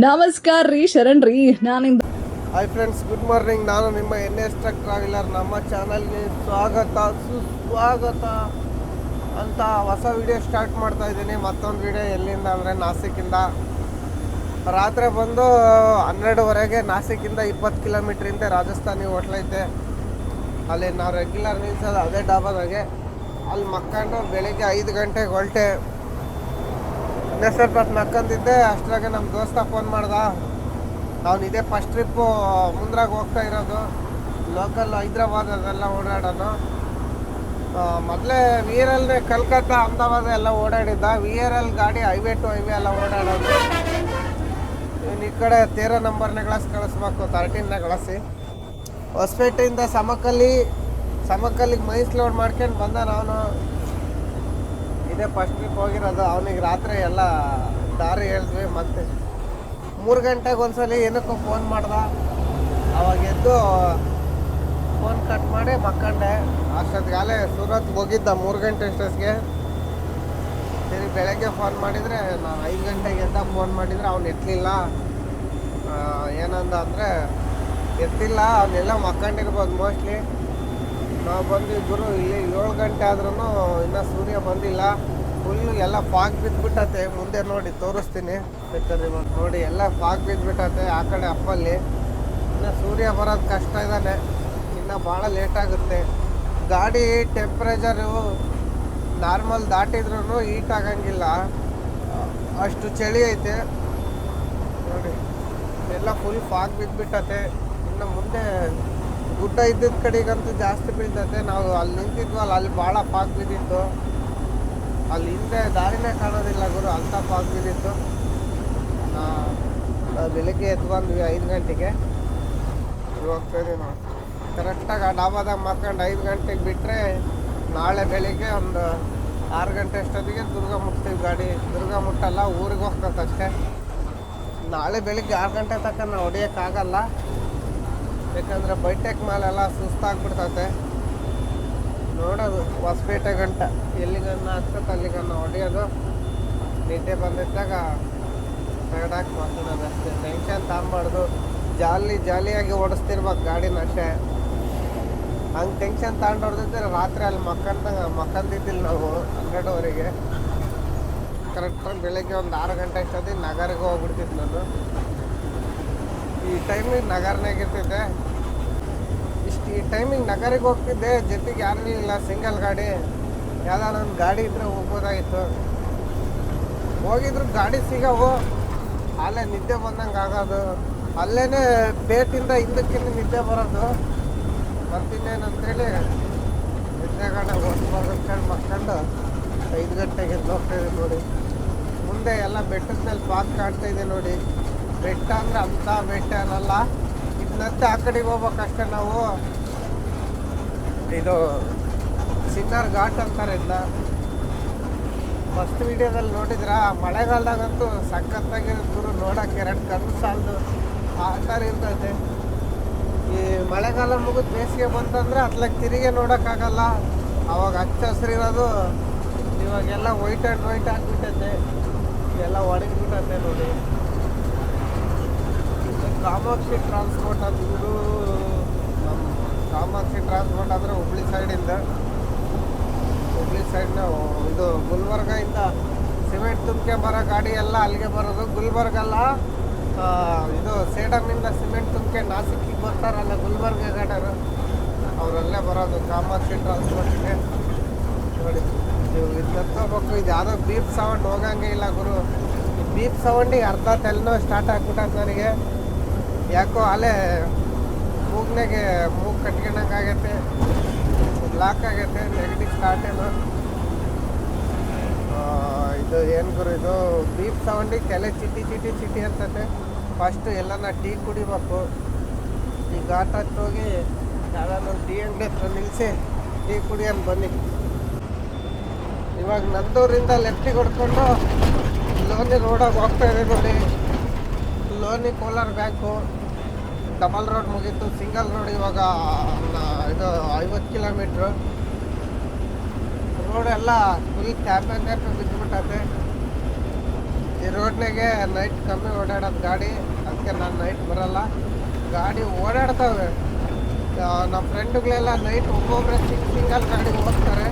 ನಮಸ್ಕಾರ ರೀ, ಶರಣ್ ರೀ ನಾನು ಹಾಯ್ ಫ್ರೆಂಡ್ಸ್ ಗುಡ್ ಮಾರ್ನಿಂಗ್ ನಾನು ನಿಮ್ಮ ಎನ್ ಎಸ್ ಟ್ರಕ್ ಟ್ರಾವೆಲರ್ ನಮ್ಮ ಚಾನಲ್ಗೆ ಸ್ವಾಗತ, ಸುಸ್ವಾಗತ ಅಂತ ಹೊಸ ವಿಡಿಯೋ ಸ್ಟಾರ್ಟ್ ಮಾಡ್ತಾ ಇದ್ದೀನಿ. ಮತ್ತೊಂದು ವಿಡಿಯೋ ಎಲ್ಲಿಂದ ಅಂದರೆ ನಾಸಿಕಿಂದ ರಾತ್ರಿ ಬಂದು ಹನ್ನೆರಡುವರೆಗೆ ನಾಸಿಕಿಂದ ಇಪ್ಪತ್ತು ಕಿಲೋಮೀಟ್ರಿಂದ ರಾಜಸ್ಥಾನಿ ಹೋಟ್ಲೈತೆ ಅಲ್ಲಿ ನಾವು ರೆಗ್ಯುಲರ್ ನಿಲ್ಸೋದು ಅದೇ ಡಾಬಾದಾಗೆ. ಅಲ್ಲಿ ಮಕ್ಕಂಡು ಬೆಳಿಗ್ಗೆ ಐದು ಗಂಟೆಗೆ ಹೊರಟೆ. ಇನ್ನೂ ಸ್ವಲ್ಪ ಹೊತ್ತು ಅಷ್ಟ್ರಾಗೆ ನಮ್ಮ ದೋಸ್ತ ಫೋನ್ ಮಾಡ್ದ. ಅವ್ನು ಇದೇ ಫಸ್ಟ್ ಟ್ರಿಪ್ಪು ಮುಂದ್ರಾಗ ಹೋಗ್ತಾ ಇರೋದು. ಲೋಕಲ್ ಹೈದ್ರಾಬಾದ್ ಅದೆಲ್ಲ ಓಡಾಡೋನು ಮೊದಲೇ ವಿ ಆರ್ ಎಲ್ನೇ ಕಲ್ಕತ್ತಾ, ಅಹಮದಾಬಾದ್ ಎಲ್ಲ ಓಡಾಡಿದ್ದ. ವಿ ಆರ್ ಎಲ್ ಗಾಡಿ ಹೈವೇ ಟು ಹೈವೇ ಎಲ್ಲ ಓಡಾಡೋದು. ಇನ್ನು ಈ ಕಡೆ ತೇರ ನಂಬರ್ನೇ ಕಳಿಸ್ ಕಳಿಸ್ಬೇಕು ತರ್ಟೀನ್ನೇ ಗಳಿಸಿ ಹೊಸಪೇಟೆಯಿಂದ ಸಮಕಲ್ಲಿ, ಸಮಕಲ್ಲಿಗೆ ಮೈಸ್ ಲೋಡ್ ಮಾಡ್ಕೊಂಡು ಬಂದ ನಾನು ಇದೇ ಫಸ್ಟ್ ಟ್ರಿಪ್ ಹೋಗಿರೋದು, ಅವನಿಗೆ ರಾತ್ರಿ ಎಲ್ಲ ದಾರಿ ಹೇಳಿದ್ವಿ, ಮತ್ತೆ ಮೂರು ಗಂಟೆಗೆ ಒಂದ್ಸಲಿ ಏನಕ್ಕೂ ಫೋನ್ ಮಾಡ್ದ. ಅವಾಗ ಎದ್ದು ಫೋನ್ ಕಟ್ ಮಾಡಿ ಮಕ್ಕಂಡೆ. ಅಷ್ಟೊತ್ತಿಗಾಲೇ ಸೂರತ್ಗೆ ಹೋಗಿದ್ದ ಮೂರು ಗಂಟೆ ಅಷ್ಟೊತ್ತಿಗೆ ಸರಿ, ಬೆಳಗ್ಗೆ ಫೋನ್ ಮಾಡಿದರೆ, ನಾನು ಐದು ಗಂಟೆಗೆ ಎದ್ದ ಫೋನ್ ಮಾಡಿದರೆ ಅವ್ನು ಎತ್ತಲಿಲ್ಲ ಏನಂದ ಅಂದರೆ, ಎತ್ತಿಲ್ಲ ಅವನ್ನೆಲ್ಲ ಮಕ್ಕಂಡಿರ್ಬೋದು ಮೋಸ್ಟ್ಲಿ ನಾವು ಗುರು ಇಲ್ಲಿ ಏಳು ಗಂಟೆ ಆದ್ರೂ ಇನ್ನೂ ಸೂರ್ಯ ಬಂದಿಲ್ಲ. ಫುಲ್ಲು ಎಲ್ಲ ಫಾಗ್ ಬಿದ್ದುಬಿಟ್ಟತೆ ಮುಂದೆ ನೋಡಿ ತೋರಿಸ್ತೀನಿ. ಬೇಕಾದ್ರೆ ನೋಡಿ, ಎಲ್ಲ ಫಾಗ್ ಬಿದ್ದುಬಿಟ್ಟತೆ ಆ ಕಡೆ ಅಪ್ಪಲ್ಲಿ. ಇನ್ನು ಸೂರ್ಯ ಬರೋದು ಕಷ್ಟ ಇದ್ದಾನೆ. ಇನ್ನು ಭಾಳ ಲೇಟ್ ಆಗುತ್ತೆ. ಗಾಡಿ ಟೆಂಪ್ರೇಚರು ನಾರ್ಮಲ್ ದಾಟಿದ್ರೂ ಹೀಟ್ ಆಗಂಗಿಲ್ಲ. ಅಷ್ಟು ಚಳಿ ಐತೆ. ನೋಡಿ, ಎಲ್ಲ ಫುಲ್ ಫಾಗ್ ಬಿದ್ದುಬಿಟ್ಟತೆ ಇನ್ನು ಮುಂದೆ ಗುಡ್ಡ ಇದ್ದಿದ್ದ ಕಡೆಗಂತೂ ಜಾಸ್ತಿ ಬೀಳ್ತೈತೆ. ನಾವು ಅಲ್ಲಿ ನಿಂತಿದ್ವಲ್ಲ ಅಲ್ಲಿ ಭಾಳ ಪಾಕ್ ಬಿದ್ದಿತ್ತು. ಅಲ್ಲಿ ಹಿಂದೆ ದಾರಿನೇ ಕಾಣೋದಿಲ್ಲ ಗುರು, ಅಂಥ ಪಾಕ್ ಬಿದ್ದಿತ್ತು. ಬೆಳಿಗ್ಗೆ ಎದ್ದು ಬಂದ್ವಿ ಐದು ಗಂಟೆಗೆ. ಹೋಗ್ತೀನಿ ನಾವು ಕರೆಕ್ಟಾಗಿ ಆ ಡಾಬಾದಾಗ ಮಾರ್ಕೊಂಡು ಐದು ಗಂಟೆಗೆ ಬಿಟ್ಟರೆ ನಾಳೆ ಬೆಳಿಗ್ಗೆ ಒಂದು ಆರು ಗಂಟೆ ಅಷ್ಟೊತ್ತಿಗೆ ದುರ್ಗ ಮುಟ್ತೀವಿ ಗಾಡಿ. ದುರ್ಗ ಮುಟ್ಟಲ್ಲ, ಊರಿಗೆ ಹೋಗ್ತದೆ ಅಷ್ಟೇ ನಾಳೆ ಬೆಳಿಗ್ಗೆ ಆರು ಗಂಟೆ ತನಕ ನಾವು ಹೊಡಿಯೋಕ್ಕಾಗಲ್ಲ. ಯಾಕಂದ್ರೆ ಬೈಟೆಕ್ ಮೇಲೆಲ್ಲ ಸುಸ್ತಾಗ್ಬಿಡ್ತೈತೆ. ನೋಡೋದು, ಹೊಸಪೇಟೆ ಗಂಟ. ಎಲ್ಲಿಗನ್ನ ಆಗ್ತದೆ ಅಲ್ಲಿಗನ್ನ ಹೊಡೆಯೋದು. ನಿದ್ದೆ ಬಂದಿದ್ದಾಗ ಸೈಡಾಗಿ ಮಾತಾಡೋದು ಅಷ್ಟೇ. ಟೆನ್ಷನ್ ತಗೊಂಬಾರ್ದು. ಜಾಲಿ, ಜಾಲಿಯಾಗಿ ಓಡಿಸ್ತಿರ್ಬೇಕು ಗಾಡಿನ ಅಷ್ಟೇ. ಹಂಗೆ ಟೆನ್ಷನ್ ತಗೊಂಡು ಹೊಡೆದಿದ್ರೆ ರಾತ್ರಿ ಅಲ್ಲಿ ಮಕ್ಕಂತ ಮಕ್ಕಂದಿದ್ದಿಲ್ಲ ನಾವು ಹನ್ನೆರಡುವರೆಗೆ ಕರೆಕ್ಟಾಗಿ ಬೆಳಗ್ಗೆ ಒಂದು ಆರು ಗಂಟೆ ಅಷ್ಟೊತ್ತಿಗೆ ನಗರಕ್ಕೆ ಹೋಗ್ಬಿಡ್ತಿತ್ತು ನಾನು. ಈ ಟೈಮಿಗೆ ನಗರನಾಗ ಇರ್ತಿದ್ದೆ ಇಷ್ಟು ಈ ಟೈಮಿಗೆ ನಗರಿಗೆ ಹೋಗ್ತಿದ್ದೆ, ಜೊತೆಗೆ ಯಾರೂ ಇಲ್ಲ ಸಿಂಗಲ್ ಗಾಡಿ. ಯಾವ್ದಾರ ಒಂದು ಗಾಡಿ ಇದ್ರೆ ಹೋಗ್ಬೋದಾಗಿತ್ತು. ಹೋಗಿದ್ರು, ಗಾಡಿ ಸಿಗೋವು. ಅಲ್ಲೇ ನಿದ್ದೆ ಬಂದಂಗೆ ಆಗೋದು. ಅಲ್ಲೇ ಪೇಟಿಂದ ಹಿಂದಕ್ಕಿಂತ ನಿದ್ದೆ ಬರೋದು. ಮತ್ತಿನ್ನೇನಂತೇಳಿ ನಿದ್ದೆಗಾಡ ಓದ್ಬಾರ್ದು ಅಂತೇಳಿ ಮಕ್ಕೊಂಡು ಐದು ಗಂಟೆಗೆ ಎದ್ದು ಹೋಗ್ತಾ ಇದೆ ನೋಡಿ. ಮುಂದೆ ಎಲ್ಲ ಬೆಟ್ಟದ ಮೇಲೆ ಪಾಕ್ ಕಾಣ್ತಾ ಇದೆ ನೋಡಿ. ಬೆಟ್ಟ ಅಂದ್ರೆ ಅಂಥ ಬೆಟ್ಟ ಏನಲ್ಲ ಇದನ್ನಂತೆ ಆ ಕಡೆಗೆ ಹೋಗ್ಬೇಕಷ್ಟೇ ನಾವು. ಇದು ಸಿನ್ನಾರ್ ಘಾಟ್ ಅಂತಾರೆ ಇದನ್ನ ಫಸ್ಟ್ ವಿಡಿಯೋದಲ್ಲಿ ನೋಡಿದ್ರ? ಮಳೆಗಾಲದಾಗಂತೂ ಸಖತ್ತಾಗಿ ಗುರು ನೋಡಕ್ಕೆ ಎರಡು ಕಣ್ಣು ಸಾಲದು. ಆ ಥರ ಇರ್ತೈತೆ ಈ ಮಳೆಗಾಲ ಮುಗಿದು ಬೇಸಿಗೆ ಬಂತಂದ್ರೆ ಅತ್ಲಾಗ ತಿರುಗಿ ನೋಡೋಕ್ಕಾಗಲ್ಲ. ಅವಾಗ ಹಚ್ಚ ಹಸಿರಿರೋದು. ಇವಾಗೆಲ್ಲ ವೈಟ್ ಆ್ಯಂಡ್ ವೈಟ್ ಆಗಿಬಿಟ್ಟೈತೆ. ಎಲ್ಲ ಒಣಗಿಬಿಟ್ಟೈತೆ ನೋಡಿ. ಕಾಮಾಕ್ಷಿ ಟ್ರಾನ್ಸ್ಪೋರ್ಟ್ ಅಂದ್ಬಿಟ್ಟು ನಮ್ಮ ಕಾಮಾಕ್ಷಿ ಟ್ರಾನ್ಸ್ಪೋರ್ಟ್ ಅಂದರೆ ಹುಬ್ಳಿ ಸೈಡಿಂದ ಹುಬ್ಳಿ ಸೈಡ್ನ ಇದು ಗುಲ್ಬರ್ಗದಿಂದ ಸಿಮೆಂಟ್ ತುಂಬಿಕೆ ಬರೋ ಗಾಡಿ ಎಲ್ಲ ಅಲ್ಲಿಗೆ ಬರೋದು. ಗುಲ್ಬರ್ಗಲ್ಲ ಇದು ಸೇಡಮಿಂದ ಸಿಮೆಂಟ್ ತುಂಬಿಕೆ ನಾಸಿಕ್ಕಿಗೆ ಬರ್ತಾರಲ್ಲ ಗುಲ್ಬರ್ಗ ಗಾಡರು ಅವರಲ್ಲೇ ಬರೋದು ಕಾಮಾಕ್ಷಿ ಟ್ರಾನ್ಸ್ಪೋರ್ಟ್ಗೆ ನೋಡಿ ನೀವು ಇದು ತಗೋಬೇಕು ಇದು ಯಾವುದೋ ಬೀಪ್ ಸೌಂಡ್ ಹೋಗಂಗೆ ಇಲ್ಲ ಗುರು. ಬೀಪ್ ಸೌಂಡಿಗೆ ಅರ್ಧ ತಲೆನೋ ಸ್ಟಾರ್ಟ್ ಆಗ್ಬಿಟ್ಟೈತೆ ನನಗೆ. ಯಾಕೋ ಅಲ್ಲೇ ಮೂಗ್ನಾಗೆ ಮೂಗು ಕಟ್ಕೊಂಡಂಗೆ ಆಗೈತೆ ಬ್ಲಾಕ್ ಆಗೈತೆ ನೆಗೆಟಿವ್ ಸ್ಟಾರ್ಟ್ ಏನು ಇದು ಏನು ಗುರು ಇದು? ಬೀಪ್ ಸೌಂಡಿಗೆ ತಲೆ ಚಿಟಿ ಚಿಟಿ ಚಿಟಿ ಅಂತತೆ. ಫಸ್ಟ್ ಎಲ್ಲನ ಟೀ ಕುಡಿಬೇಕು. ಈ ಘಾಟ್ ಹೋಗಿ ಯಾವ್ದಾದ್ರು ಟೀ ಅಂಗಡಿ ಹತ್ರ ನಿಲ್ಲಿಸಿ ಟೀ ಕುಡಿಯೋಣ ಬನ್ನಿ. ಇವಾಗ ನಂದೂರಿಂದ ಲೆಫ್ಟಿಗೆ ಹೊಡ್ಕೊಂಡು ಲೋನಿ ರೋಡಾಗಿ ಹೋಗ್ತಾ ಇದೆ ನೋಡಿ. ಲೋನಿ ಕೋಲಾರ ಬ್ಯಾಂಕು ಡಬಲ್ ರೋಡ್ ಮುಗೀತು. ಸಿಂಗಲ್ ರೋಡ್ ಇವಾಗ ಇದು ಐವತ್ತು ಕಿಲೋಮೀಟ್ರು. ರೋಡ್ ಎಲ್ಲ ಫುಲ್ ಟ್ಯಾಪೆ ಟ್ಯಾಪೆ ಬಿದ್ದುಬಿಟ್ಟೈತೆ ಈ ರೋಡ್ನಾಗೆ ನೈಟ್ ಕಮ್ಮಿ ಓಡಾಡೋದು ಗಾಡಿ. ಅದಕ್ಕೆ ನಾನು ನೈಟ್ ಬರಲ್ಲ. ಗಾಡಿ ಓಡಾಡ್ತವೆ. ನಮ್ಮ ಫ್ರೆಂಡುಗಳೆಲ್ಲ ನೈಟ್ ಒಬ್ಬೊಬ್ಬರೇ ಸಿಂಗ್ ಸಿಂಗಲ್ ಗಾಡಿಗೆ ಹೋಗ್ತಾರೆ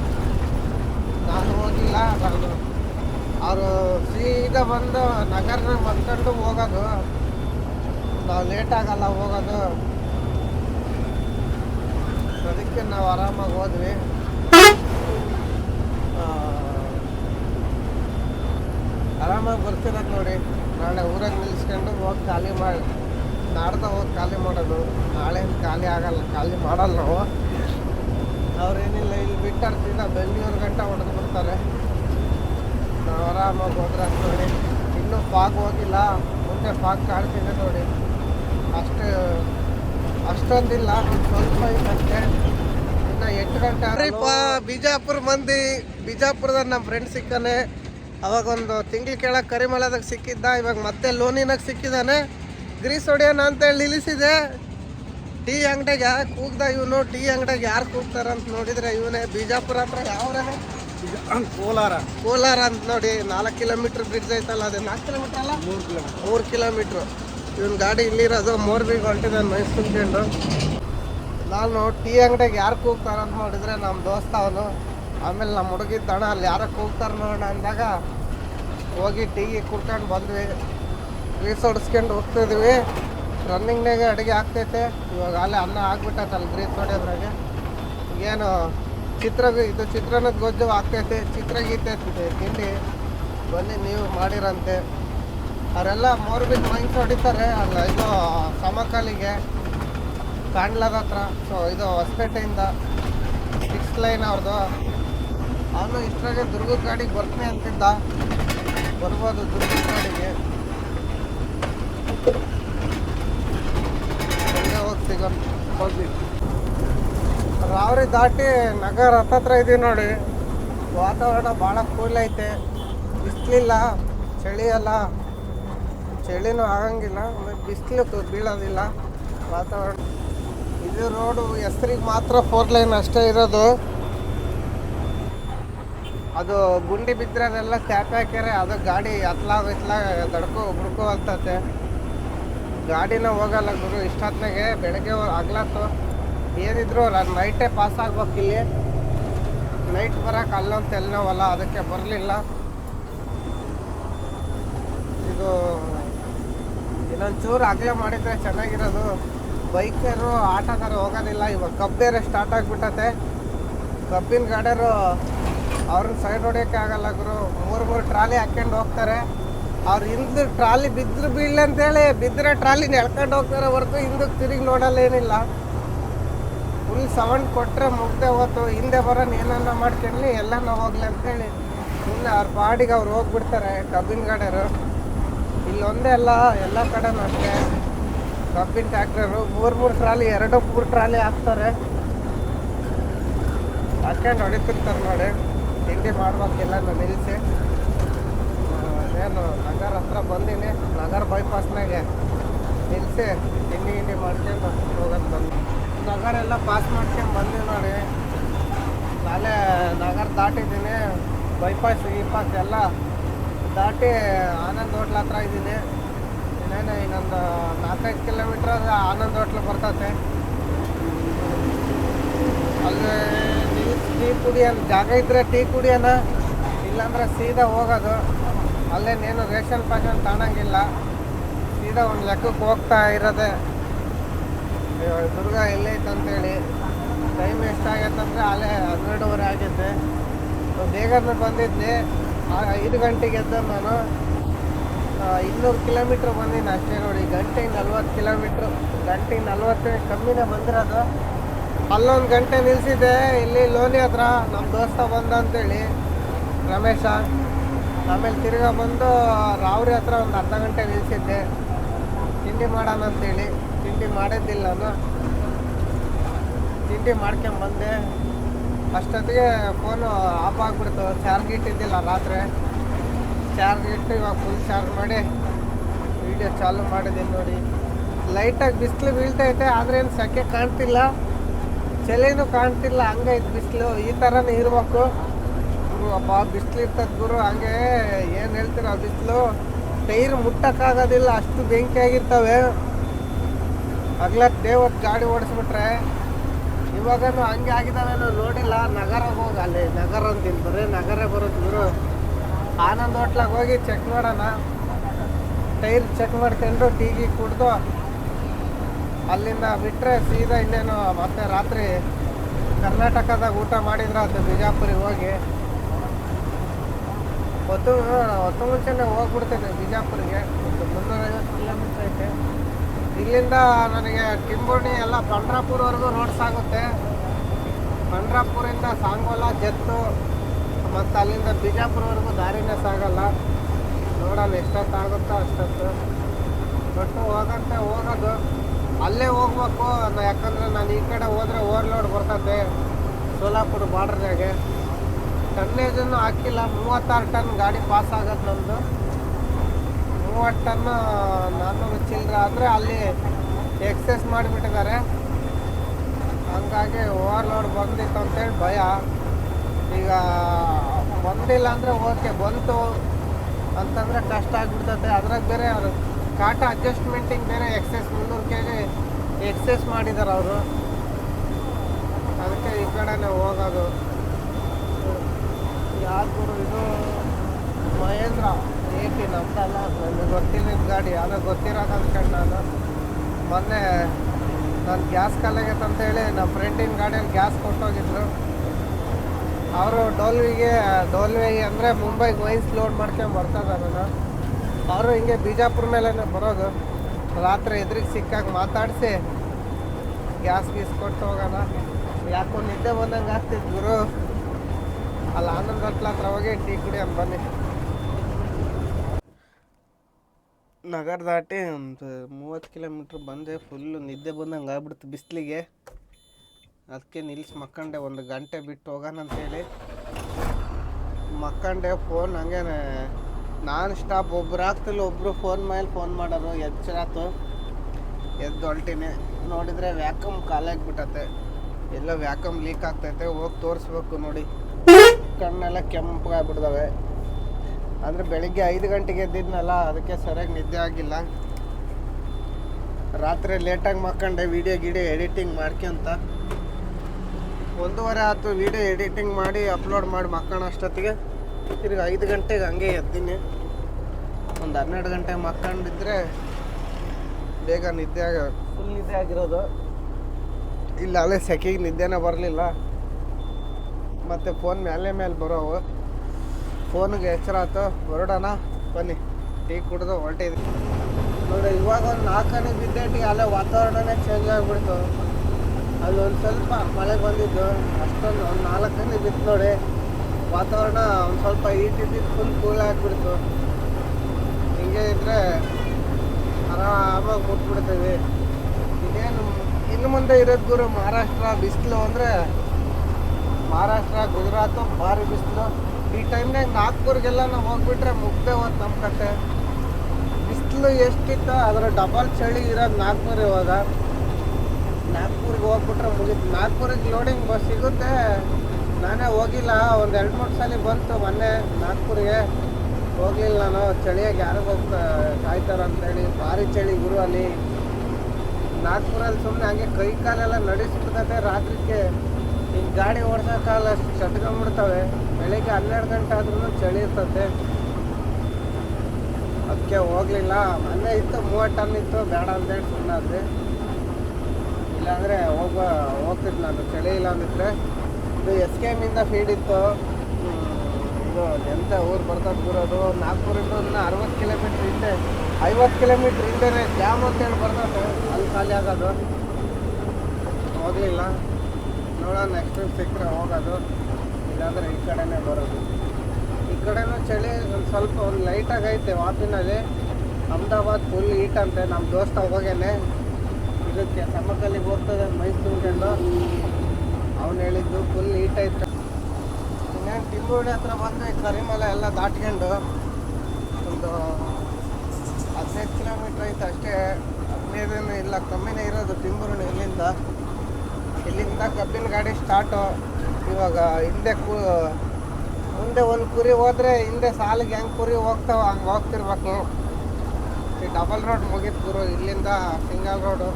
ನಾನು ಹೋಗಿಲ್ಲ. ನಾನು ಅವರು ಸೀದಾ ಬಂದು ನಗರನ ಬಂದ್ಕೊಂಡು ಹೋಗೋದು. ನಾವು ಲೇಟ್ ಆಗಲ್ಲ, ಹೋಗೋದು. ಅದಕ್ಕೆ ನಾವು ಆರಾಮಾಗಿ ಹೋದ್ವಿ. ಆರಾಮಾಗಿ ಬರ್ತಿರೋದು ನೋಡಿ. ನಾಳೆ ಊರಾಗ ನಿಲ್ಸ್ಕೊಂಡು ಹೋಗಿ ಖಾಲಿ ಮಾಡಿ, ನಾಡ್ದ ಹೋಗಿ ಖಾಲಿ ಮಾಡೋದು. ನಾಳೆ ಖಾಲಿ ಆಗಲ್ಲ, ಖಾಲಿ ಮಾಡಲ್ಲ ನಾವು. ಅವ್ರೇನಿಲ್ಲ, ಇಲ್ಲಿ ಬಿಟ್ಟಾರ ಸೀದಾ ಬೆಂಗಳೂರು ಗಂಟೆ ಹೊಡೆದು ಬರ್ತಾರೆ ನಾವು ಆರಾಮಾಗಿ ಹೋದ್ರೆ ನೋಡಿ. ಇನ್ನೂ ಫಾಗ್ ಹೋಗಿಲ್ಲ. ಮುಂದೆ ಫಾಗ್ ಕಾಡ್ತೀನಿ ನೋಡಿ. ಅಷ್ಟು ಅಷ್ಟೊಂದಿಲ್ಲ ಸ್ವಲ್ಪ ಇದೆ ಇನ್ನು ಎಂಟು ಗಂಟೆ ಬಿಜಾಪುರ ಮಂದಿ ಬಿಜಾಪುರದ ನಮ್ಮ ಫ್ರೆಂಡ್ ಸಿಕ್ಕಾನೆ. ಅವಾಗ ಒಂದು ತಿಂಗ್ಳು ಕೆಳಗೆ ಕರಿಮಲದಾಗ ಸಿಕ್ಕಿದ್ದ ಇವಾಗ ಮತ್ತೆ ಲೋನಿನಾಗ ಸಿಕ್ಕಿದ್ದಾನೆ ಗ್ರೀಸ್ ಹೊಡಿಯೋಣ ಅಂತೇಳಿ ನಿಲ್ಲಿಸಿದೆ. ಟೀ ಅಂಗಡಿಗೆ ಕೂಗ್ದ ಇವನು? ಟೀ ಅಂಗಡಿಗೆ ಯಾರು ಕೂಗ್ತಾರಂತ ನೋಡಿದ್ರೆ ಇವನೇ. ಬಿಜಾಪುರ ಹತ್ರ ಯಾವ ಕೋಲಾರ. ಕೋಲಾರ ಅಂತ ನೋಡಿ ನಾಲ್ಕು ಕಿಲೋಮೀಟ್ರ್ ಬ್ರಿಡ್ಜ್ ಐತಲ್ಲ ಅದೇ ನಾಲ್ಕು ಕಿಲೋಮೀಟ್ರ್ ಅಲ್ಲ? ಮೂರು ಕಿಲೋಮೀಟರ್. ಮೂರು ಕಿಲೋಮೀಟ್ರು. ಇವನ್ ಗಾಡಿ ಇಲ್ಲಿರೋದು ಮೋರ್ಬಿಗೆ ಹೊಂಟಿದ್ದಾನೆ ಮೈಸೂರು ನಾನು ಟೀ ಅಂಗಡಿಗೆ ಯಾರು ಕೂಗ್ತಾರ ಅಂತ ನೋಡಿದ್ರೆ ನಮ್ಮ ದೋಸ್ತ ಅವನು. ಆಮೇಲೆ ನಮ್ಮ ಹುಡುಗಿದ್ದಣ ಅಲ್ಲಿ ಯಾರೋ ಕೂಗ್ತಾರೆ ನೋಡೋಣ ಅಂದಾಗ ಹೋಗಿ ಟೀ ಕುಡ್ಕೊಂಡು ಬಂದ್ವಿ. ಗ್ರೀಸ್ ಹೊಡಿಸ್ಕೊಂಡು ಹೋಗ್ತಿದ್ವಿ. ರನ್ನಿಂಗ್ನಾಗೆ ಅಡುಗೆ ಆಗ್ತೈತೆ. ಇವಾಗ ಅಲ್ಲೇ ಅನ್ನ ಆಗ್ಬಿಟ್ಟೈತೆ ಅಲ್ಲಿ ಗ್ರೀಸ್ ಹೊಡೆಯೋದ್ರಾಗೆ. ಏನು, ಚಿತ್ರ, ಇದು ಚಿತ್ರಾನ್ನದ ಗೊಜ್ಜು ಆಗ್ತೈತೆ ಚಿತ್ರಗೀತೆ ತಿಂಡಿ. ಬನ್ನಿ ನೀವು ಮಾಡಿರಂತೆ. ಅವರೆಲ್ಲ ಮೋರ್ಬಿದ್ ಮೈನ್ಸ್ ಹೊಡಿತಾರೆ. ಅಲ್ಲ, ಇದು ಸಮಕಾಲಿಗೆ ಕಾಂಡ್ಲದ ಹತ್ರ ಸೊ ಇದು ಹೊಸಪೇಟೆಯಿಂದ ಸಿಕ್ಸ್ ಲೈನ್ ಅವ್ರದ್ದು ಅವನು ಇಷ್ಟರಾಗೆ ದುರ್ಗದ ಗಾಡಿಗೆ ಬರ್ತೀನಿ ಅಂತಿದ್ದ. ಬರ್ಬೋದು ದುರ್ಗದ ಗಾಡಿಗೆ. ಹೋಗಿ ರಾವ್ರಿ ದಾಟಿ ನಗರ ಹತ್ತತ್ರ ಇದೀವಿ ನೋಡಿ. ವಾತಾವರಣ ಭಾಳ ಕೂಲ್ ಐತೆ. ಬಿಸಿಲಿಲ್ಲ, ಚಳಿ ಅಲ್ಲ ಚಳಿನೂ ಆಗಂಗಿಲ್ಲ, ಆಮೇಲೆ ಬಿಸಿಲು ಬೀಳೋದಿಲ್ಲ. ವಾತಾವರಣ. ಇದು ರೋಡು ಹೆಸ್ರಿಗೆ ಮಾತ್ರ ಫೋರ್ ಲೈನ್ ಅಷ್ಟೇ ಇರೋದು. ಅದು ಗುಂಡಿ ಬಿದ್ದರೆ ಅದೆಲ್ಲ ಟ್ಯಾಪ್ ಹಾಕ್ಯಾರೆ, ಅದು ಗಾಡಿ ಹತ್ಲಾಗ ಇತ್ಲಾಗ ದಡ್ಕೊ ಹುಡ್ಕೋ ಅಂತತೆ. ಗಾಡಿನ ಹೋಗಲ್ಲ ಗುರು ಇಷ್ಟೊತ್ತಿನಾಗೆ ಬೆಳಗ್ಗೆ ಆಗ್ಲತ್ತು ಏನಿದ್ರು ನೈಟೇ ಪಾಸ್ ಆಗ್ಬೇಕು ಇಲ್ಲಿ. ನೈಟ್ ಬರೋಕೆ ಅಲ್ಲೊಂದು ತೆಲ್ನವಲ್ಲ, ಅದಕ್ಕೆ ಬರಲಿಲ್ಲ. ಇದು ಇನ್ನೊಂದು ಚೂರು ಅಗಲ ಮಾಡಿದ್ರೆ ಚೆನ್ನಾಗಿರೋದು. ಬೈಕರು ಆಟೋಗಾರು ಹೋಗೋದಿಲ್ಲ, ಇವಾಗ ಕಬ್ಬೇರೆ ಬೇರೆ ಸ್ಟಾರ್ಟ್ ಆಗಿಬಿಟ್ಟತೆ. ಕಬ್ಬಿನ ಗಾಡರು ಅವ್ರನ್ನ ಸೈಡ್ ಹೊಡಿಯೋಕ್ಕೆ ಆಗಲ್ಲ ಗುರು. ಮೂರು ಮೂರು ಟ್ರಾಲಿ ಹಾಕ್ಕೊಂಡು ಹೋಗ್ತಾರೆ. ಅವ್ರು ಹಿಂದೆ ಟ್ರಾಲಿ ಬಿದ್ದರು ಬೀಳಲಿ ಅಂತೇಳಿ ಬಿದ್ದರೆ ಟ್ರಾಲಿ ನೆಳ್ಕೊಂಡು ಹೋಗ್ತಾರೆ ಹೊರತು ಹಿಂದಕ್ಕೆ ತಿರುಗಿ ನೋಡಲ್ಲ ಏನಿಲ್ಲ. ಫುಲ್ ಸೌಂಡ್ ಕೊಟ್ಟರೆ ಮುಗ್ದೆ ಹೋತು. ಹಿಂದೆ ಬರೋನು ಏನನ್ನ ಮಾಡ್ಕೊಂಡ್ಲಿ ಎಲ್ಲ ಹೋಗ್ಲಿ ಅಂತೇಳಿ. ಸುಮ್ಮನೆ ಅವ್ರ ಪಾಡಿಗೆ ಅವ್ರು ಹೋಗ್ಬಿಡ್ತಾರೆ ಕಬ್ಬಿನ ಗಾಡಿಯರು ಇಲ್ಲೊಂದೇ ಅಲ್ಲ, ಎಲ್ಲ ಕಡೆ ಅಷ್ಟೇ. ಕಬ್ಬಿನ ಟ್ಯಾಕ್ಟರು ಮೂರು ಮೂರು ಟ್ರಾಲಿ, ಎರಡು ಮೂರು ಟ್ರಾಲಿ ಹಾಕ್ತಾರೆ. ಹಾಕೊಂಡು ಹೊಡಿತಿರ್ತಾರೆ ನೋಡಿ. ತಿಂಡಿ ಮಾಡ್ಬೇಕೆಲ್ಲ ನಿಲ್ಲಿಸಿ. ಏನು, ನಗರ ಹತ್ರ ಬಂದೀನಿ. ನಗರ ಬೈಪಾಸ್ನಾಗೆ ನಿಲ್ಲಿಸಿ ತಿಂಡಿ ಗಿಂಡಿ ಮಾಡ್ಕೊಂಡು ಹೋಗೋದು ಬಂದು ನಗರ ಎಲ್ಲ ಪಾಸ್ ಮಾಡ್ಕೊಂಡು ಬಂದೀವಿ ನೋಡಿ. ನಾಳೆ ನಗರ ದಾಟಿದ್ದೀನಿ. ಬೈಪಾಸ್ ಗೀಪಾಸ್ ಎಲ್ಲ ದಾಟಿ ಆನಂದ್ ಹೋಟ್ಲ್ ಹತ್ರ ಇದ್ದೀನಿ. ಇನ್ನೇನು ಇನ್ನೊಂದು ನಾಲ್ಕೈದು ಕಿಲೋಮೀಟ್ರ್ ಅದು ಆನಂದ್ ಹೋಟ್ಲ್ ಬರ್ತತೆ. ಅಲ್ಲಿ ನೀವು ಟೀ ಕುಡಿಯೋಣ ಜಾಗ ಇದ್ದರೆ ಟೀ ಕುಡಿಯೋಣ ಇಲ್ಲಾಂದ್ರೆ ಸೀದಾ ಹೋಗೋದು. ಅಲ್ಲೇನೇನು ರೇಷನ್ ಪಾಷನ್ ಕಾಣಂಗಿಲ್ಲ ಸೀದಾ ಒಂದು ಲೆಕ್ಕಕ್ಕೆ ಹೋಗ್ತಾ ಇರೋದೆ. ದುರ್ಗ ಎಲ್ಲೈತಂತೇಳಿ ಟೈಮ್ ಎಷ್ಟಾಗೈತಂದ್ರೆ ಅಲ್ಲೇ ಹನ್ನೆರಡುವರೆ ಆಗಿದ್ದೆ. ಬೇಗನೆ ಬಂದಿದ್ದೆ ಐದು ಗಂಟೆಗೆ ಎದ್ದ ನಾನು ಇನ್ನೂರು ಕಿಲೋಮೀಟ್ರ್ ಬಂದೀನಿ ಅಷ್ಟೇ ನೋಡಿ. ಗಂಟೆ ನಲ್ವತ್ತು ಕಿಲೋಮೀಟ್ರ್. ಗಂಟೆ ನಲ್ವತ್ತು ಕಮ್ಮಿನೇ ಬಂದಿರೋದು. ಅಲ್ಲೊಂದು ಗಂಟೆ ನಿಲ್ಲಿಸಿದ್ದೆ ಇಲ್ಲಿ ಲೋನಿ ಹತ್ರ ನಮ್ಮ ದೋಸ್ತ ಬಂದ ಅಂತೇಳಿ, ರಮೇಶ. ಆಮೇಲೆ ತಿರ್ಗಾ ಬಂದು ರಾವ್ರಿ ಹತ್ರ ಒಂದು ಅರ್ಧ ಗಂಟೆ ನಿಲ್ಲಿಸಿದ್ದೆ ತಿಂಡಿ ಮಾಡೋಣ ಅಂತೇಳಿ. ತಿಂಡಿ ಮಾಡಿದ್ದಿಲ್ಲ ನಾನು. ತಿಂಡಿ ಮಾಡ್ಕೊಂಬಂದೆ ಅಷ್ಟೊತ್ತಿಗೆ ಫೋನು ಆಫ್ ಆಗಿಬಿಡ್ತು. ಚಾರ್ಜ್ ಇಟ್ಟಿದ್ದಿಲ್ಲ ರಾತ್ರಿ. ಚಾರ್ಜ್ ಇಟ್ಟು ಇವಾಗ ಫುಲ್ ಚಾರ್ಜ್ ಮಾಡಿ ವಿಡಿಯೋ ಚಾಲು ಮಾಡಿದ್ದೀನಿ ನೋಡಿ. ಲೈಟಾಗಿ ಬಿಸಿಲು ಬೀಳ್ತೈತೆ ಆದರೆ ಏನು ಸೆಕೆ ಕಾಣ್ತಿಲ್ಲ. ಚಳಿನೂ ಕಾಣ್ತಿಲ್ಲ, ಹಂಗೆ ಇದು ಬಿಸಿಲು. ಈ ಥರನೇ ಇರಬೇಕು. ಗುರು ಅಪ್ಪ ಬಿಸಿಲು ಇರ್ತದೆ ಗುರು. ಹಂಗೆ ಏನು ಹೇಳ್ತೀರ ಬಿಸಿಲು? ಟೈರ್ ಮುಟ್ಟಕ್ಕಾಗೋದಿಲ್ಲ, ಅಷ್ಟು ಬೆಂಕಿ ಆಗಿರ್ತವೆ. ಹಗ್ಲತ್ ಹೊತ್ತು ಗಾಡಿ ಓಡಿಸ್ಬಿಟ್ರೆ ಇವಾಗನು ಹಂಗೆ ಆಗಿದಾವೇನೋ ನೋಡಿಲ್ಲ ನಗರ ಹೋಗಿ ಅಲ್ಲಿ, ನಗರ ಅಂತಿಲ್ಲ ಬರೀ ನಗರ ಬರುತ್ತೆ ಇವರು. ಆನಂದ್ ಹೋಟ್ಲಾಗ ಹೋಗಿ ಚೆಕ್ ಮಾಡೋಣ. ಟೈರ್ ಚೆಕ್ ಮಾಡ್ಕೊಂಡು ಟೀ ಗಿ ಕುಡ್ದು ಅಲ್ಲಿಂದ ಬಿಟ್ಟರೆ ಸೀದಾ ಇನ್ನೇನು ಮತ್ತೆ ರಾತ್ರಿ ಕರ್ನಾಟಕದಾಗ ಊಟ ಮಾಡಿದ್ರೆ ಅದು ಬಿಜಾಪುರಿಗೆ ಹೋಗಿ. ಹೊತ್ತು ಹೊತ್ತು ಮುಂಚೆನೆ ಹೋಗ್ಬಿಡ್ತೇನೆ ಬಿಜಾಪುರಿಗೆ. ಒಂದು ಮುನ್ನೂರೈವತ್ತು ಕಿಲೋಮೀಟ್ರ್ ಐತೆ. ಇಲ್ಲಿಂದ ನನಗೆ ಟಿಂಬೋಣಿ ಎಲ್ಲ ಪಂಡ್ರಾಪುರವರೆಗೂ ರೋಡ್ಸ್ ಆಗುತ್ತೆ. ಪಂಡ್ರಾಪುರಿಂದ ಸಾಂಗೋಲ ಜತ್ತು, ಮತ್ತು ಅಲ್ಲಿಂದ ಬಿಜಾಪುರವರೆಗೂ ದಾರಿನೇ ಸಾಗಲ್ಲ. ನೋಡೋಣ ಎಷ್ಟೊತ್ತಾಗುತ್ತೋ ಅಷ್ಟೊತ್ತು. ಒಟ್ಟು ಹೋಗಂತೆ ಹೋಗೋದು. ಅಲ್ಲೇ ಹೋಗ್ಬೇಕು ಯಾಕಂದ್ರೆ ನಾನು ಈ ಕಡೆ ಹೋದರೆ ಓವರ್ಲೋಡ್ ಬರ್ತದೆ ಸೋಲಾಪುರ ಬಾರ್ಡ್ರ್ನಾಗೆ ಟನ್ನೇಜನ್ನು ಹಾಕಿಲ್ಲ, ಮೂವತ್ತಾರು ಟನ್ ಗಾಡಿ ಪಾಸ್ ಆಗತ್ತೆ ನಮ್ಮದು ಮೂವತ್ತು ಟನ್ ನಾನ್ನೂರು ಚಿಲ್ಲರೆ ಅಂದರೆ ಅಲ್ಲಿ ಎಕ್ಸೆಸ್ ಮಾಡಿಬಿಟ್ಟಿದ್ದಾರೆ. ಹಂಗಾಗಿ ಓವರ್ಲೋಡ್ ಬಂದಿತ್ತು ಅಂತೇಳಿ ಭಯ. ಈಗ ಬಂದಿಲ್ಲ ಅಂದರೆ ಓಕೆ ಬಂತು ಅಂತಂದರೆ ಕಷ್ಟ ಆಗಿಬಿಡ್ತೈತೆ. ಅದ್ರಾಗ ಬೇರೆ ಅವರು ಕಾಟ ಅಡ್ಜಸ್ಟ್ಮೆಂಟಿಗೆ ಬೇರೆ ಎಕ್ಸೆಸ್ ಮುನ್ನೂರು ಕೆ ಜಿ ಎಕ್ಸೆಸ್ ಮಾಡಿದ್ದಾರೆ ಅವರು. ಅದಕ್ಕೆ ಈ ಕಡೆನೇ ಹೋಗೋದು. ಯಾರು ಇದು ಮಹೇಂದ್ರ. ಪಿ ನಮ್ದಲ್ಲ ನನಗೆ ಗೊತ್ತಿಲ್ಲದ ಗಾಡಿ. ಯಾವುದೋ ಗೊತ್ತಿರೋದು ಅಂದ್ಕೊಂಡು ನಾನು. ಮೊನ್ನೆ ನಾನು ಗ್ಯಾಸ್ ಅಂತೇಳಿ ನಮ್ಮ ಫ್ರೆಂಡಿನ ಗಾಡಿಯಲ್ಲಿ ಗ್ಯಾಸ್ ಕೊಟ್ಟೋಗಿದ್ರು. ಅವರು ಡೋಲ್ವಿಗೆ ಡೋಲ್ವಿಗೆ ಅಂದರೆ ಮುಂಬೈಗೆ ವೈನ್ಸ್ ಲೋಡ್ ಮಾಡ್ಕೊಂಡು ಬರ್ತಾಯಿದ್ದಾರೆ ಅವರು ಹಿಂಗೆ ಬಿಜಾಪುರ ಮೇಲೇ ಬರೋದು. ರಾತ್ರಿ ಎದುರಿಗೆ ಸಿಕ್ಕಾಗ ಮಾತಾಡಿಸಿ ಗ್ಯಾಸ್ ಗೀಸ್ ಕೊಟ್ಟು ಹೋಗೋಣ. ಯಾಕೋ ನಿದ್ದೆ ಬಂದಂಗೆ ಆಗ್ತಿತ್ತು ಗುರು. ಅಲ್ಲಿ, ಆನಂದ್ ಹೋಟ್ಲ ಹತ್ರ ಹೋಗಿ ಟೀ ಕುಡಿ ಅಂತ ಬನ್ನಿ. ನಗರ ದಾಟಿ ಒಂದು ಮೂವತ್ತು ಕಿಲೋಮೀಟ್ರ್ ಬಂದೆ ಫುಲ್ಲು ನಿದ್ದೆ ಬಂದಂಗೆ ಆಗ್ಬಿಡ್ತು ಬಿಸಿಲಿಗೆ. ಅದಕ್ಕೆ ನಿಲ್ಲಿಸಿ ಮಕ್ಕಂಡೆ ಒಂದು ಗಂಟೆ ಬಿಟ್ಟು ಹೋಗೋಣ ಅಂತೇಳಿ ಮಕ್ಕಂಡೆ ಫೋನ್ ಹಂಗೇನೆ, ನಾನ್ ಸ್ಟಾಪ್ ಒಬ್ರು ಆಗ್ತಿಲ್ಲ ಒಬ್ಬರು ಫೋನ್ ಮೇಲೆ ಫೋನ್ ಮಾಡೋರು, ಎಚ್ಚರಾತು. ಎದ್ದು ಹೊಲ್ಟಿನಿ. ನೋಡಿದರೆ ವ್ಯಾಕಮ್ ಖಾಲಿಯಾಗ್ಬಿಟ್ಟತೆ. ಎಲ್ಲೋ ವ್ಯಾಕಮ್ ಲೀಕ್ ಆಗ್ತೈತೆ, ಹೋಗಿ ತೋರಿಸ್ಬೇಕು ನೋಡಿ. ಕಣ್ಣೆಲ್ಲ ಕೆಂಪಗಾಗ್ಬಿಡ್ದವೆ ಅಂದರೆ ಬೆಳಿಗ್ಗೆ ಐದು ಗಂಟೆಗೆ ಎದ್ದಿದ್ನಲ್ಲ, ಅದಕ್ಕೆ ಸರಿಯಾಗಿ ನಿದ್ದೆ ಆಗಿಲ್ಲ. ರಾತ್ರಿ ಲೇಟಾಗಿ ಮಕ್ಕಂಡೆ ವಿಡಿಯೋ ಗಿಡಿಯೋ ಎಡಿಟಿಂಗ್ ಮಾಡ್ಕೊಂತ ಒಂದೂವರೆ ಆಯ್ತು ವಿಡಿಯೋ ಎಡಿಟಿಂಗ್ ಮಾಡಿ ಅಪ್ಲೋಡ್ ಮಾಡಿ ಮಕ್ಕಣ ಅಷ್ಟೊತ್ತಿಗೆ. ತಿರ್ಗಿ ಐದು ಗಂಟೆಗೆ ಹಂಗೆ ಎದ್ದೀನಿ. ಒಂದು ಹನ್ನೆರಡು ಗಂಟೆ ಮಕ್ಕಂಡಿದ್ರೆ ಬೇಗ ನಿದ್ದೆ ಆಗ ಫುಲ್ ನಿದ್ದೆ ಆಗಿರೋದು. ಇಲ್ಲ, ಅಲ್ಲೇ ಸೆಕೆಗೆ ನಿದ್ದೆನೇ ಬರಲಿಲ್ಲ. ಮತ್ತು ಫೋನ್ ಮೇಲೆ ಮೇಲೆ ಬರೋವು. ಫೋನ್ಗೆ ಎಚ್ಚರ ಆಯ್ತು. ಹೊರಡೋಣ. ಬನ್ನಿ. ಟೀ ಕುಡಿದು ಹೊರಟಿದ್ವಿ ನೋಡಿ, ಇವಾಗ ಒಂದು ನಾಲ್ಕನೇ ಬಿದ್ದೈತಿ. ಅಲ್ಲೇ ವಾತಾವರಣನೇ ಚೇಂಜ್ ಆಗಿಬಿಡ್ತು. ಅಲ್ಲಿ ಒಂದು ಸ್ವಲ್ಪ ಮಳೆ ಬಂದಿದ್ದು. ಅಷ್ಟೊಂದು ಒಂದು ನಾಲ್ಕನೇ ಬಿತ್ತು ನೋಡಿ. ವಾತಾವರಣ ಒಂದು ಸ್ವಲ್ಪ ಈಟಿದ್ದು ಫುಲ್ ಕೂಲ್ ಆಗಿಬಿಡ್ತು. ಹಿಂಗೆ ಇದ್ದರೆ ಆರಾಮಾಗಿ ಮುಟ್ಬಿಡ್ತೀವಿ. ಇನ್ನೇನು ಇನ್ನು ಮುಂದೆ ಇರೋದು ಗುರು ಮಹಾರಾಷ್ಟ್ರ ಬಿಸಿಲು ಅಂದರೆ ಮಹಾರಾಷ್ಟ್ರ, ಗುಜರಾತು ಭಾರಿ ಬಿಸಿಲು. ಈ ಟೈಮ್ನಾಗ ನಾಗ್ಪುರ್ಗೆಲ್ಲ ನಾವು ಹೋಗ್ಬಿಟ್ರೆ ಮುಗ್ದೆ ಹೋದ್ ನಮ್ಮ ಕತೆ. ಬಿಸಿಲು ಎಷ್ಟಿತ್ತು ಅದರ ಡಬಲ್ ಚಳಿ ಇರೋದು ನಾಗ್ಪುರ್ ಇವಾಗ. ನಾಗ್ಪುರ್ಗೆ ಹೋಗ್ಬಿಟ್ರೆ ಮುಗೀತು. ನಾಗ್ಪುರಿಗೆ ಲೋಡಿಂಗ್ ಬಸ್ ಸಿಗುತ್ತೆ. ನಾನೇ ಹೋಗಿಲ್ಲ. ಒಂದು ಎರಡು ಮೂರು ಸಲ ಬಂತು ಮೊನ್ನೆ ನಾಗ್ಪುರಿಗೆ. ಹೋಗ್ಲಿಲ್ಲ ನಾನು. ಚಳಿಯಾಗಿ ಯಾರು ಹೋಗ್ತಾ ಕಾಯ್ತಾರ ಅಂತೇಳಿ. ಭಾರಿ ಚಳಿ ಗುರು ಅಲ್ಲಿ ನಾಗ್ಪುರಲ್ಲಿ ಸುಮ್ಮನೆ ಹಂಗೆ ಕೈ ಕಾಲೆಲ್ಲ ನಡೆಸ್ಬಿಡ್ತೈತೆ ರಾತ್ರಿಗೆ. ಈಗ ಗಾಡಿ ಓಡ್ಸೋಕಾಲ ಚಟ್ಕೊಂಡ್ಬಿಡ್ತವೆ. ಬೆಳಿಗ್ಗೆ ಹನ್ನೆರಡು ಗಂಟೆ ಆದ್ರೂ ಚಳಿ ಇರ್ತದೆ. ಅದಕ್ಕೆ ಹೋಗ್ಲಿಲ್ಲ. ಮೊನ್ನೆ ಇತ್ತು, ಮೂವತ್ತು ಟನ್ ಇತ್ತು, ಬೇಡ ಅಂತೇಳಿ ಸುಮ್ಮನಾದ್ವಿ ಇಲ್ಲಾಂದರೆ ಹೋಗ ಹೋಗ್ತಿದ್ದು ನಾನು, ಚಳಿ ಇಲ್ಲ ಅಂದಿದ್ರೆ. ಇದು ಎಸ್ ಕೆ ಎಮ್ಮಿಂದ ಫೀಡ್ ಇತ್ತು. ಇದು ಎಂತ ಊರು ಬರ್ತದೆ ಬರೋದು ನಾಗ್ಪುರಿಂದ ಅರವತ್ತು ಕಿಲೋಮೀಟ್ರ್ ಹಿಂದೆ, ಐವತ್ತು ಕಿಲೋಮೀಟ್ರ್ ಹಿಂದೆನೇ ಡ್ಯಾಮ್ ಅಂತೇಳಿ ಬರ್ತದೆ. ಅಲ್ಲಿ ಖಾಲಿ ಆಗೋದು. ಹೋಗಲಿಲ್ಲ. ನೋಡೋಣ ನೆಕ್ಸ್ಟ್ ಟೈಮ್ ಸಿಕ್ಕರೆ ಹೋಗೋದು. ಇಲ್ಲಾಂದ್ರೆ ಈ ಕಡೆನೇ ಬರೋದು. ಈ ಕಡೆನೂ ಚಳಿ ಒಂದು ಸ್ವಲ್ಪ ಒಂದು ಲೈಟಾಗಿ ಐತೆ ವಾಪಿನಲ್ಲಿ ಅಹಮದಾಬಾದ್ ಫುಲ್ ಹೀಟ್ ಅಂತೆ ನಮ್ಮ ದೋಸ್ತ ಹೋಗೇನೆ ಇದಕ್ಕೆ ಸಮಕಲ್ಲಿಗೆ ಹೋಗ್ತದೆ ಮೈಸೂರ್ಕೊಂಡು ಅವನು ಹೇಳಿದ್ದು ಫುಲ್ ಹೀಟ್ ಐತೆ. ಇನ್ನೇನು ತಿಂಗಳಿ ಹತ್ರ ಬಂದರೆ ಕರಿಮಲೆ ಎಲ್ಲ ದಾಟ್ಕೊಂಡು ಒಂದು ಹದಿನೈದು ಕಿಲೋಮೀಟ್ರ್ ಐತೆ ಅಷ್ಟೇ. ಹದಿನೈದೇನು ಇಲ್ಲ, ಕಮ್ಮಿನೇ ಇರೋದು ತಿಂಬೂರು ಇಲ್ಲಿಂದ. ಇಲ್ಲಿಂದ ಕಬ್ಬಿನ ಗಾಡಿ ಸ್ಟಾರ್ಟು ಇವಾಗ ಹಿಂದೆ ಕು ಮುಂದೆ ಒಂದು ಕುರಿ ಹೋದ್ರೆ ಹಿಂದೆ ಸಾಲಿಗೆ ಹೆಂಗೆ ಕುರಿ ಹೋಗ್ತಾವ ಹಂಗೆ ಹೋಗ್ತಿರ್ಬೇಕು ಈ ಡಬಲ್ ರೋಡ್ ಮುಗೀತು ಗುರು, ಇಲ್ಲಿಂದ ಸಿಂಗಲ್ ರೋಡು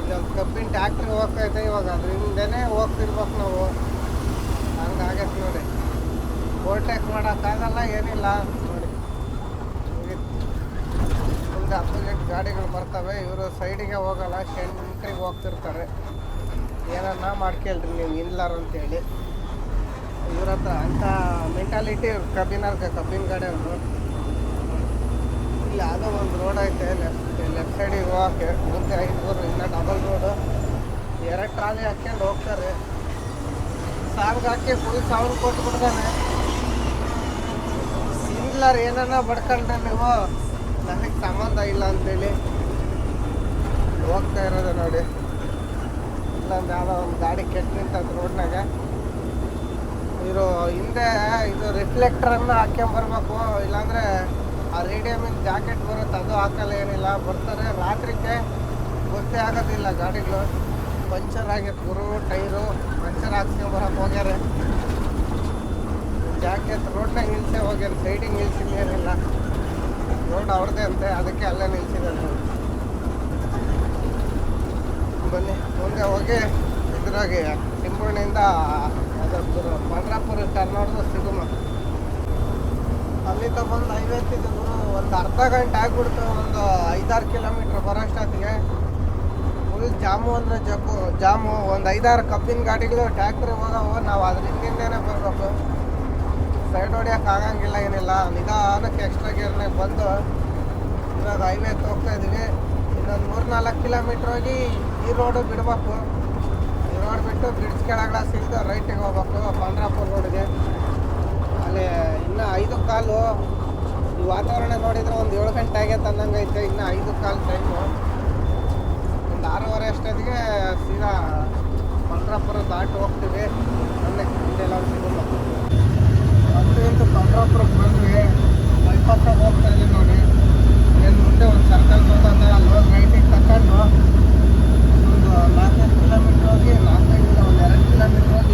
ಇಲ್ಲೊಂದು ಕಬ್ಬಿನ ಟ್ಯಾಕ್ಟ್ರಿ ಹೋಗ್ತೈತೆ ಇವಾಗ ಅದ್ರ ಹಿಂದೆನೇ ಹೋಗ್ತಿರ್ಬೇಕು ನಾವು. ಹಂಗಾಗೈತೆ ನೋಡಿ. ಓವರ್ಟೇಕ್ ಮಾಡೋಕ್ಕಾಗಲ್ಲ ಏನಿಲ್ಲ. ನೋಡಿ. ಮುಂದೆ ಅಪೋಸಿಟ್ ಗಾಡಿಗಳು ಬರ್ತವೆ, ಇವರು ಸೈಡಿಗೆ ಹೋಗಲ್ಲ ಸೆಂಟ್ರಿಗೆ ಹೋಗ್ತಿರ್ತಾರೆ. ಏನನ್ನ ಮಾಡ್ಕೇಳ್ರಿ ನೀವು ಇನ್ಲಾರ ಅಂತೇಳಿ. ಇವ್ರ ಹತ್ರ ಅಂಥ ಮೆಂಟಾಲಿಟಿ ಕಬ್ಬಿನ ಕಬ್ಬಿನ ಕಡೆಯವರು ಇಲ್ಲಿ ಯಾವುದೋ ಒಂದು ರೋಡ್ ಐತೆ ಲೆಫ್ಟ್ ಲೆಫ್ಟ್ ಸೈಡಿಗೆ ಹೋಗಕ್ಕೆ. ಮುಂದೆ ಐದುವರು ಇನ್ನ ಡಬಲ್ ರೋಡು ಎರಡು ಟ್ರಾಲಿ ಹಾಕ್ಕೊಂಡು ಹೋಗ್ತಾರೆ. ಸಾವಿರ ಹಾಕಿ ಫುಲ್ ಕೊಟ್ಟು ಬಿಡ್ತಾನೆ. ಇನ್ಲಾರ ಏನನ್ನ ಬಡ್ಕೊಂಡ್ರೆ ನೀವು? ನನಗೆ ಸಂಬಂಧ ಇಲ್ಲ ಅಂತೇಳಿ. ಹೋಗ್ತಾ ಇರೋದು ನೋಡಿ. ಇಲ್ಲೊಂದು ಯಾವುದೋ ಒಂದು ಗಾಡಿ ಕೆಟ್ಟ ನಿಂತದ ರೋಡ್ನಾಗ. ಇವರು ಹಿಂದೆ ಇದು ರಿಫ್ಲೆಕ್ಟ್ರನ್ನು ಹಾಕ್ಕೊಂಬರ್ಬೇಕು ಇಲ್ಲಾಂದರೆ ಆ ರೇಡಿಯಮಿನ ಜಾಕೆಟ್ ಬರುತ್ತೆ, ಅದು ಹಾಕಲ್ಲ ಏನಿಲ್ಲ. ಬರ್ತಾರೆ, ರಾತ್ರಿಗೆ ಗೊತ್ತೇ ಆಗೋದಿಲ್ಲ ಗಾಡಿಗಳು. ಪಂಚರ್ ಆಗಿತ್ತು, ಗುರು, ಟೈರು, ಪಂಚರ್ ಹಾಕ್ಸ್ಕೊಂಬರಕ್ಕೆ ಹೋಗ್ಯಾರೆ. ಜಾಕೆಟ್ ರೋಡ್ನಾಗ ನಿಲ್ಸೇ ಹೋಗ್ಯಾರ ಸೈಡಿಗೆ ನಿಲ್ಸಿಲ್ಲ ಏನಿಲ್ಲ. ರೋಡ್ ಅವ್ರದೇ ಅಂತೆ, ಅದಕ್ಕೆ ಅಲ್ಲೇ ನಿಲ್ಸಿದ್ದಾರೆ. ಬನ್ನಿ. ಮುಂದೆ ಹೋಗಿ ಇದ್ರಾಗೆ ಸಿಂಬಣ್ಣಿಂದ ಅದ್ರ ಪಂಡ್ರಾಪುರ ಟರ್ನ್ ಹೊಡೆದು ಸಿಗುಮ. ಅಲ್ಲಿಂದ ಬಂದು ಹೈವೇ ಗುರು ಒಂದು ಅರ್ಧ ಗಂಟೆ ಆಗ್ಬಿಡ್ತು ಒಂದು ಐದಾರು ಕಿಲೋಮೀಟ್ರ್ ಬರೋಷ್ಟೊತ್ತಿಗೆ ಫುಲ್ ಜಾಮು ಅಂದರೆ ಜಗ್ಗು, ಜಾಮು ಒಂದು ಐದಾರು ಕಬ್ಬಿನ ಗಾಡಿಗಳು ಟ್ಯಾಕ್ಟ್ರಿ ಹೋಗವು ನಾವು ಅದ್ರ ಹಿಂದಿಂದೇನೆ ಬರಬೇಕು. ಸೈಡ್ ಹೊಡಿಯೋಕೆ ಆಗಂಗಿಲ್ಲ ಏನಿಲ್ಲ, ನಿಧಾನಕ್ಕೆ ಎಕ್ಸ್ಟ್ರಾ ಗೇರ್ನಾಗ ಬಂದು ಇವಾಗ ಹೈವೇಗೆ ಹೋಗ್ತಾ ಇದೀವಿ. ಇನ್ನೊಂದು ಮೂರು ನಾಲ್ಕು ಕಿಲೋಮೀಟ್ರ್ ಹೋಗಿ ಈ ರೋಡು ಬಿಡಬೇಕು. ಈ ರೋಡ್ ಬಿಟ್ಟು ಬ್ರಿಡ್ಜ್ ಕೆಳಗಡೆ ಸಿಗ್ದು ರೈಟಿಗೆ ಹೋಗ್ಬೇಕು ಪಂಡ್ರಾಪುರ ರೋಡ್ಗೆ ಅಲ್ಲಿ ಇನ್ನೂ ಐದು ಕಾಲು ಈ ವಾತಾವರಣ ನೋಡಿದ್ರೆ ಒಂದು ಏಳು ಗಂಟೆ ಆಗೈತೆ ಅನ್ನಂಗೆ ಐತೆ, ಇನ್ನೂ ಐದು ಕಾಲು ಟೈಮು ಒಂದು ಆರೂವರೆ ಅಷ್ಟೊತ್ತಿಗೆ ಸೀದಾ ಪಂಡ್ರಾಪುರ ದಾಟು ಹೋಗ್ತೀವಿ. ಮೊನ್ನೆ ಹಿಂದೆಲ್ಲ ಸಿಗಲ್ಲ ಹತ್ತರಿಂದ ಪಂಡ್ರಾಪುರಕ್ಕೆ ಬಂದ್ವಿ. ಬೈಪಾಸ್ ಹೋಗ್ತಾ ಇದ್ದೀವಿ ನೋಡಿ. ಏನು ಮುಂದೆ ಒಂದು ಸರ್ಕಲ್ ಬರ್ತದೆ ಅಲ್ಲಿ ಹೋಗಿ ರೈಟಿಗೆ ತಗೊಂಡು ನಾಲ್ಕೈದು ಕಿಲೋಮೀಟ್ರ್ ಹೋಗಿ ನಾಲ್ಕೈದು ಇಲ್ಲ ಒಂದು ಎರಡು ಕಿಲೋಮೀಟ್ರ್ ಹೋಗಿ